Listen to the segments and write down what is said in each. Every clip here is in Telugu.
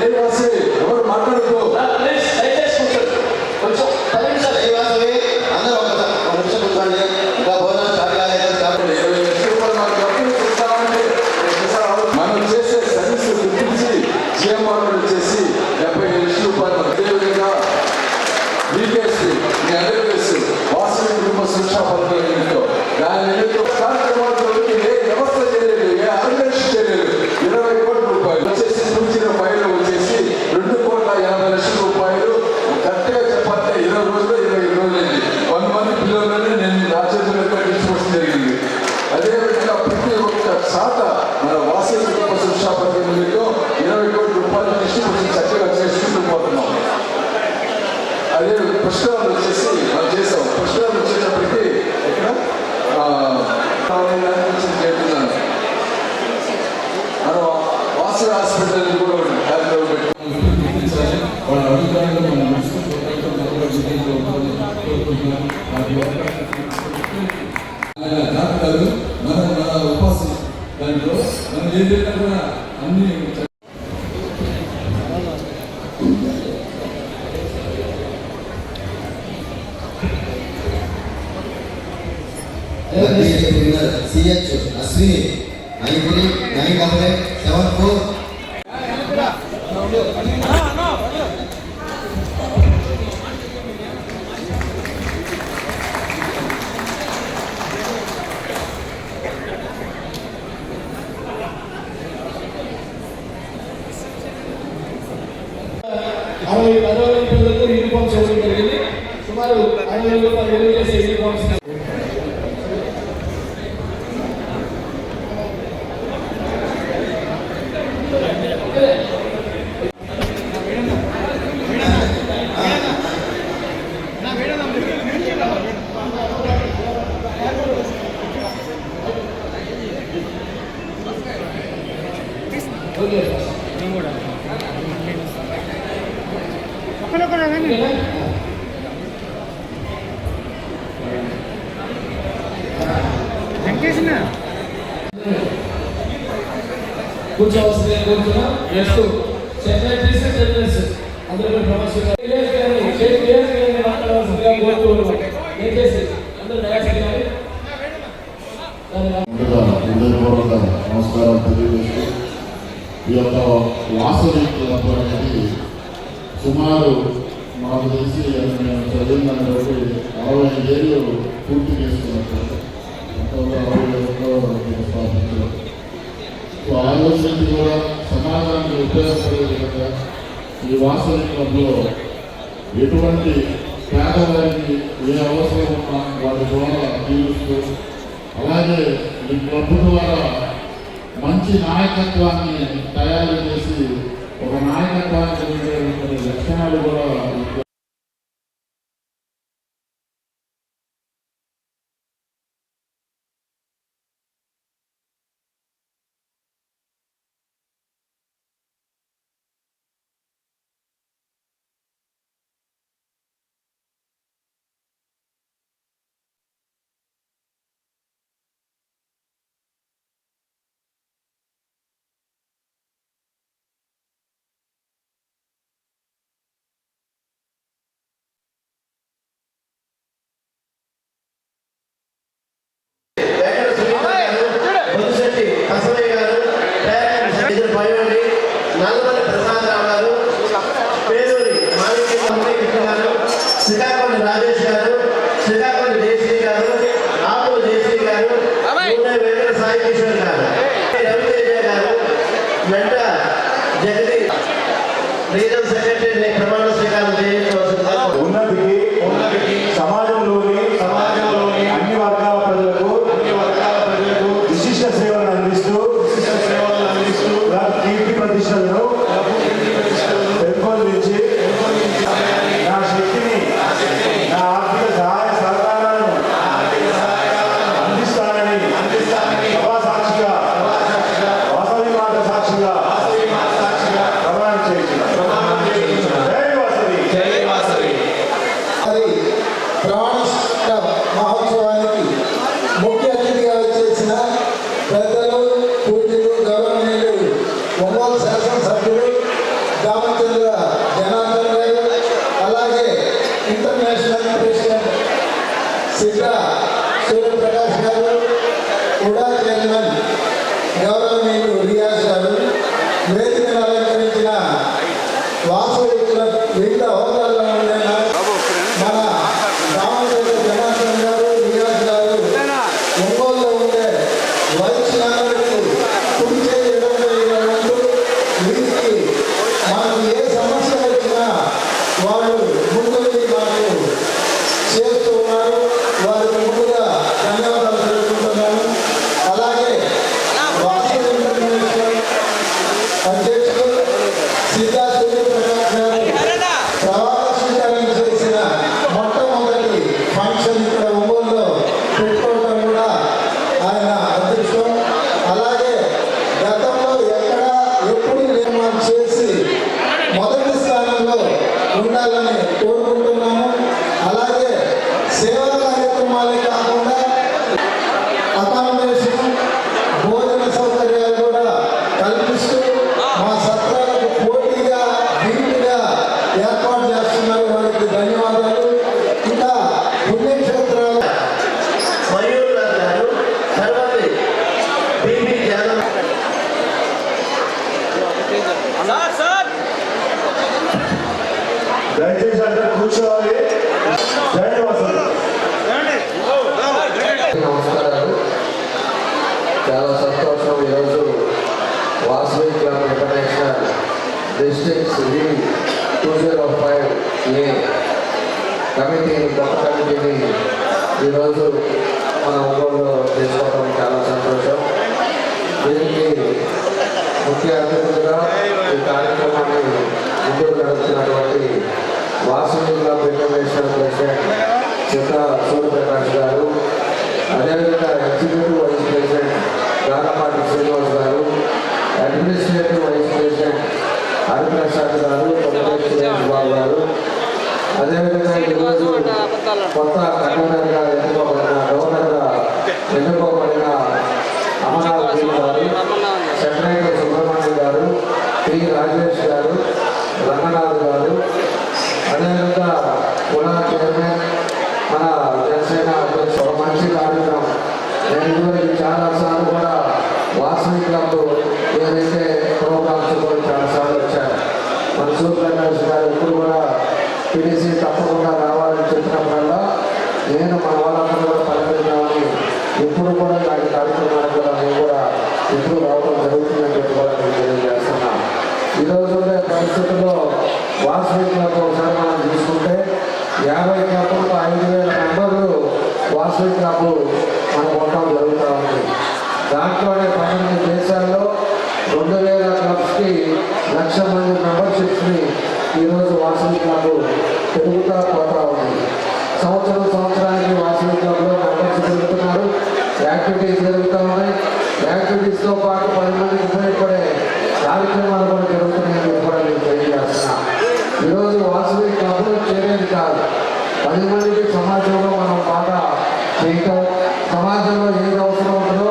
Ele é vai హాస్పిటల్ కూడా ట్యాబ్లో పెట్టుకుని వాళ్ళ అభిప్రాయంలో మనం డాక్టర్లు మన మన ఉపాసి దాంట్లో మనం CH Ashwini nine three nine double eight seven four కూర్చోవలసిన కోరుతున్నా నెక్స్ట్ సెక్రటరీస్ జనరల్స్ అందరూ ప్రమోషన్ విలేజ్ కానీ స్టేట్ విలేజ్ కానీ మాట్లాడవలసిందిగా కోరుతున్నాను దయచేసి అందరూ నమస్కారం తెలియజేస్తూ ఈ యొక్క వాసవి క్లబ్ అనేది సుమారు మాకు తెలిసి మేము చదివిన నలభై ఏళ్ళు పూర్తి చేసుకున్నట్టు ఆలోచనలు కూడా సమాజానికి ఉపయోగపడే విధంగా ఈ వాసవి క్లబ్లో ఎటువంటి పేదవారికి ఏ అవసరం ఉన్నా వారి ద్వారా తీరుస్తూ అలాగే ఈ క్లబ్ ద్వారా మంచి నాయకత్వాన్ని తయారు చేసి ఒక నాయకత్వానికి లక్షణాలు కూడా రీజనల్ సెక్రటరీ ప్రమాణ స్వీకారం చేయించవలసింది ఉన్నతికి ఉన్నతికి సమాజ సంతోషం ఈరోజు Vasavi club international district C two zero five A కమిటీని కొత్త కమిటీని ఈరోజు మన ఒంగోలులో తీసుకోవడం చాలా సంతోషం. దీనికి ముఖ్య అతిథులుగా ఈ కార్యక్రమాన్ని ముందుకు నడుస్తున్నటువంటి Vasavi club international president Chitra Suryaprakash garu అదేవిధంగా executive vice president Ranapati Srinivas garu administrative vice president Hariprasad గారు సురేష్ బాబు గారు. అదేవిధంగా ఈరోజు కొత్త కన్వీనర్గా ఎన్నుకోబడిన గవర్నర్గా ఎన్నుకోబడిన అమరావతి గారు సెక్రటరీ సుబ్రహ్మణ్యం గారు టి రాజేష్ గారు రంగనాథ్ గారు అదేవిధంగా కులా చైర్మన్ మన జనసేన అధ్యక్షుడు ఒక మంచి కార్యక్రమం నేను ఇదివరకు చాలా సార్లు కూడా వాసవి క్లబ్ ఏదైతే ప్రోగ్రామ్స్ కూడా చాలా సార్లు వచ్చారు మన సూర్యప్రకాష్ గారు ఇప్పుడు కూడా పిలిచి తప్పకుండా రావాలని చెప్పినప్పుడల్లా నేను మన వాళ్ళందరూ కూడా పలకరిద్దామని ఎప్పుడు కూడా ఇలాంటి కార్యక్రమాలకు కూడా నేను కూడా ఎప్పుడు రావడం జరుగుతుందని చెప్పి కూడా నేను తెలియజేస్తున్నా ఈరోజు ఉండే పరిస్థితుల్లో వాసవి క్లబ్ ఒకసారి మనం చూసుకుంటే యాభై క్లబ్లకు ఐదు వేల మెంబర్లు వాసవి క్లబ్ మనకు ఉండడం జరుగుతూ ఉంది. దాంట్లోనే పన్నెండు దేశాల్లో రెండు వేల క్లబ్స్కి లక్ష మంది మెంబర్షిప్స్ని ఈరోజు వాసవి క్లబ్ పెరుగుతూ పోతా ఉంది. సంవత్సరం సంవత్సరానికి వాసవి క్లబ్లో మెంబర్స్ పెరుగుతున్నారు. యాక్టివిటీస్ జరుగుతూ ఉన్నాయి. యాక్టివిటీస్తో పాటు పది మందికి ఉపయోగపడే కార్యక్రమం కూడా జరుగుతున్నాయని చెప్పి కూడా నేను తెలియజేస్తున్నా ఈరోజు వాసవి క్లబ్లో చేరేది కాదు పది మందికి సమాజంలో మనం బాగా చేయటం సమాజంలో ఏది అవసరం ఉంటుందో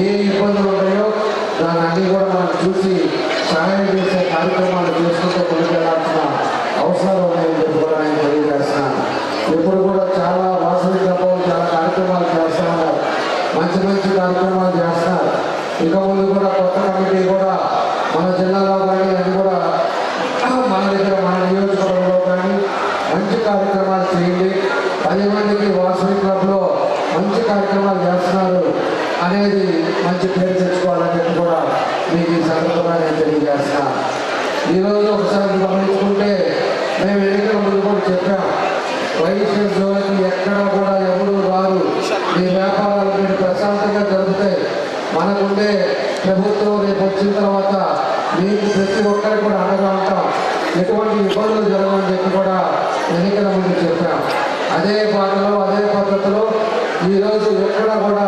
ఏ ఇబ్బందులు ఉంటాయో దాన్ని అన్ని కూడా మనం చూసి సహాయం చేసే కార్యక్రమాలు చేసుకుంటూ ముందుకెళ్ళాల్సిన అవసరాలు ఉన్నాయని చెప్పి కూడా నేను తెలియజేస్తున్నాను ఇప్పుడు కూడా చాలా వాసవి క్లబ్లో చాలా కార్యక్రమాలు చేస్తా ఉన్నారు మంచి మంచి కార్యక్రమాలు చేస్తున్నారు ఇక ముందు కూడా కొత్త కమిటీ కూడా మన జిల్లాలో కానీ అది కూడా మన దగ్గర మన నియోజకవర్గంలో కానీ మంచి కార్యక్రమాలు చేయండి. పది మందికి వాసవి క్లబ్లో మంచి కార్యక్రమాలు చేస్తున్నారు అనేది మంచి పేరు తెచ్చుకోవాలని చెప్పి కూడా మీకు ఈ సందర్భంగా నేను తెలియజేస్తున్నాను ఈరోజు ఒకసారి గమనించుకుంటే మేము ఎన్నికల ముందు కూడా చెప్పాం వైఎస్ఆర్ జోలికి ఎక్కడ కూడా ఎవరు రారు. మీ వ్యాపారాలు మీరు ప్రశాంతంగా జరుగుతాయి మనకుండే ప్రభుత్వం రేపు వచ్చిన తర్వాత మీకు ప్రతి ఒక్కరికి కూడా అండగా ఉంటాం. ఎటువంటి ఇబ్బందులు జరగని చెప్పి కూడా ఎన్నికల ముందు చెప్పాం. అదే పాటలో అదే పద్ధతిలో ఈరోజు ఎక్కడ కూడా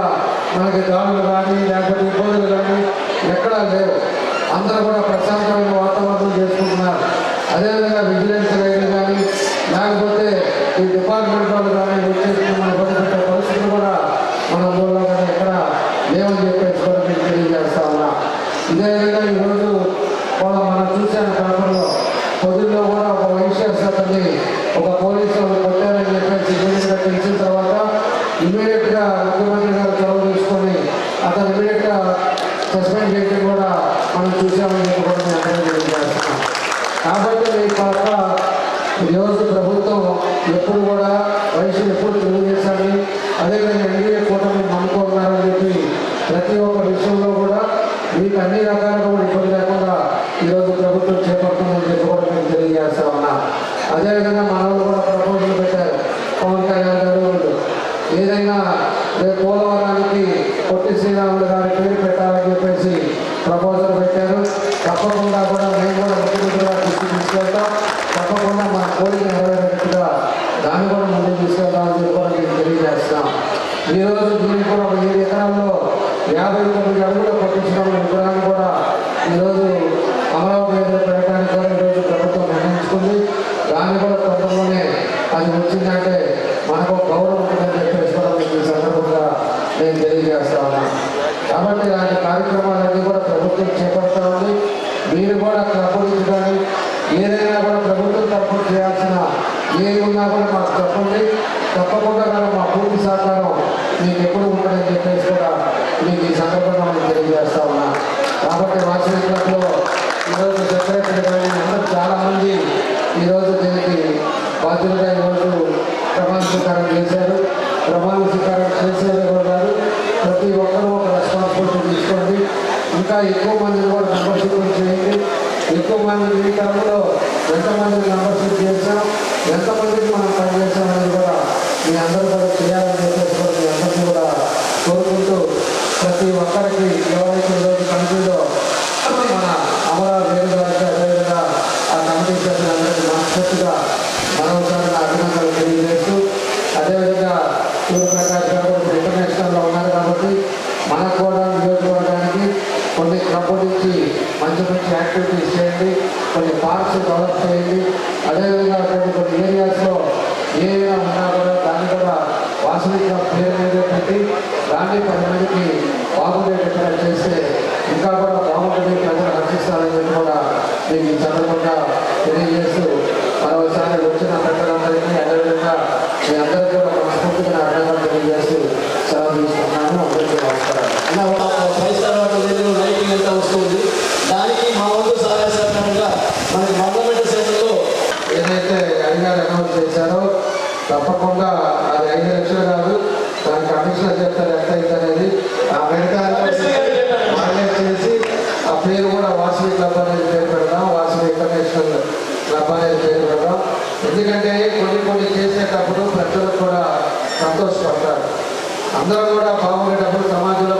మనకి దాడులు కానీ లేకపోతే ఇబ్బందులు కానీ ఎక్కడా లేవు. అందరూ కూడా ప్రశాంతమైన వాతావరణం చేసుకుంటున్నారు. అదేవిధంగా విజిలెన్స్ రైలు కానీ లేకపోతే ఈ డిపార్ట్మెంట్ వాళ్ళు కానీ వచ్చేసి మన పడిపెట్టే పరిస్థితులు కూడా మన ఊళ్ళో కానీ ఎక్కడ లేవని చెప్పేసి కూడా మీకు తెలియజేస్తా ఉన్నా ఇదే విధంగా ఈరోజు వాళ్ళ మనం చూశాను పేపర్లో పొద్దుల్లో కూడా ఒక వైశ్యాస్ అతన్ని ఒక పోలీసు వాళ్ళు కొట్టారని చెప్పేసి ఇమీడియట్గా తెలిసిన తర్వాత ఇమీడియట్గా ముఖ్యమంత్రి గారు చొరవ తీసుకొని అతను ఇమీడియట్గా సస్పెండ్ చేయడం కూడా మనం చూసామని చెప్పి కూడా నేను అందరికీ తెలియజేస్తున్నాను ప్రభుత్వం చేపడుతుందని చెప్పి కూడా మేము తెలియజేస్తా ఉన్నా అదేవిధంగా మన వాళ్ళు కూడా ప్రపోజల్ పెట్టారు పవన్ కళ్యాణ్ గారు వాళ్ళు. ఏదైనా రేపు పోలవరానికి పొట్టి శ్రీరాములు గారి పేరు పెట్టాలని చెప్పేసి ప్రపోజల్ పెట్టారు తప్పకుండా కూడా మేము కూడా ముఖ్యమంత్రి గారి దృష్టికి తీసుకెళ్తాం తప్పకుండా మన కోరిక నెరవేరేట్టుగా దాన్ని కూడా ముందుకు తీసుకెళ్తామని చెప్పి కూడా మేము తెలియజేస్తాం ఈ రోజు దీనికి కూడా ఒక ఏడు ఎకరాల్లో యాభై తొమ్మిది అడుగుల పట్టించిన విగ్రహాన్ని కూడా ఈరోజు అమరావతి పెట్టడానికి కూడా ఈరోజు ప్రభుత్వం నిర్ణయించుకుంది. దాన్ని కూడా తొందరలోనే అది వచ్చిందంటే మనకు ఒక గౌరవం ఉంటుందని చెప్పేసి కూడా మీకు ఈ సందర్భంగా నేను తెలియజేస్తా ఉన్నాను కాబట్టి ఇలాంటి కార్యక్రమాలన్నీ కూడా ప్రభుత్వం చేపడతా ఉంది. మీరు కూడా క్లబ్ నుంచి కానీ ఏదైనా కూడా ప్రభుత్వం తరఫున చేయాల్సిన ఏది ఉన్నా కూడా మాకు చెప్పండి. తప్పకుండా కానీ మా పూర్తి సహకారం మీకు ఎప్పుడు ఉంటుందని చెప్పేసి కూడా మీకు ఈ సందర్భంగా మనం తెలియజేస్తా ఉన్నా. కాబట్టి వాసవి క్లబ్లో ఈరోజు సెక్రటరీ కానీ అందరూ చాలామంది ఈరోజు దీనికి బాధ్యులుగా ఈరోజు ప్రమాణ స్వీకారం చేశారు. ప్రమాణ స్వీకారం చేసేది కూడా ప్రతి ఒక్కరూ ఒక రెస్పాన్సిబిలిటీ తీసుకోండి. ఇంకా ఎక్కువ మందిని కూడా మెంబర్షిప్ చేయండి. ఎక్కువ మంది ఈ తరంలో కొన్ని పార్క్స్ డెవలప్ చేయండి. అదేవిధంగా అటువంటి కొన్ని ఏరియాస్లో ఏమైనా ఉన్నా కూడా దాన్ని కూడా వాసవి పేరు మీద పెట్టి దాన్ని పది మందికి బాగుండేటట్టుగా చేస్తే ఇంకా కూడా బాగుంటుంది ప్రజలు రక్షిస్తారని చెప్పి కూడా మీకు ఈ సందర్భంగా తెలియజేస్తూ మరోసారి వచ్చిన పెద్దలందరికీ అదేవిధంగా మీ అందరికీ కూడా మనస్ఫూర్తిగా నా అభినందనలు తెలియజేస్తూ సెలవు తీసుకున్నాను అందరికీ నమస్కారం అన్న ఒక ఫైవ్ స్టార్ హోటల్ దగ్గర లైటింగ్ అంతా వస్తుంది దానికి మా వంతు సహాయ సహకారంగా మనకి మండలమెంట్ సెంటర్లో ఏదైతే అడిగారు అనౌన్స్ చేశారో తప్పకుండా అది ఐదు లక్షలు కాదు దాని కమిషన్ చెప్తారు ఎంత అయింది అనేది. ఆ మిగతా చేసి ఆ పేరు కూడా వాసవి క్లబ్ అనేది పేరు పెడదాం వాసవి ఇంటర్నేషనల్ క్లబ్ అనేది పేరు పెడదాం. ఎందుకంటే కొన్ని కొన్ని చేసేటప్పుడు ప్రజలకు కూడా సంతోషపడతారు. అందరూ కూడా బాగుండేటప్పుడు సమాజంలో